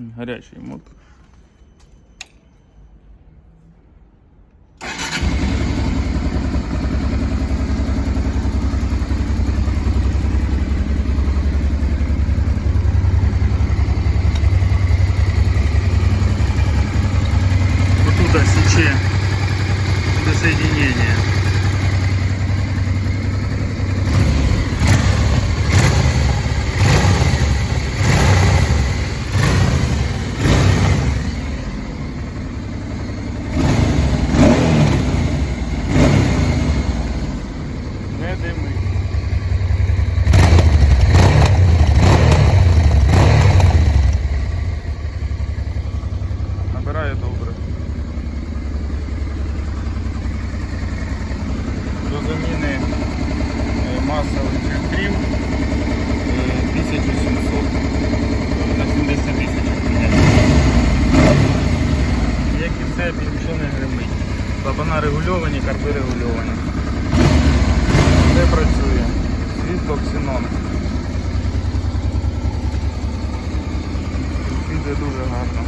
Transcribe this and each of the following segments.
Гарячий мод. Оттуда сече до соединения. Набирає добре. До заміни е, масових фільтрів е, 1700 на 70 тисяч. Як і все, нічого не гримить. Клапана регульовані, карти регульовані. Все працює. Світло ксенон. Піде дуже гарно.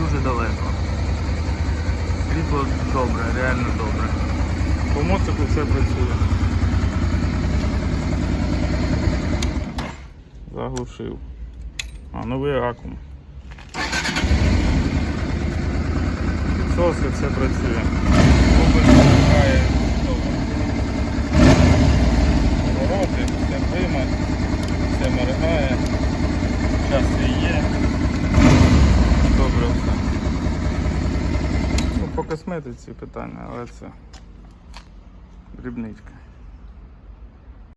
Дуже далеко. Світло добре, реально добре. По моцику все працює. Заглушив. А, новий акум. Підсоси все працює. Вимикає добре. Повороти, все вима, все моргає. Час є. Добре все. Ну, по косметиці питання, але це дрібничка.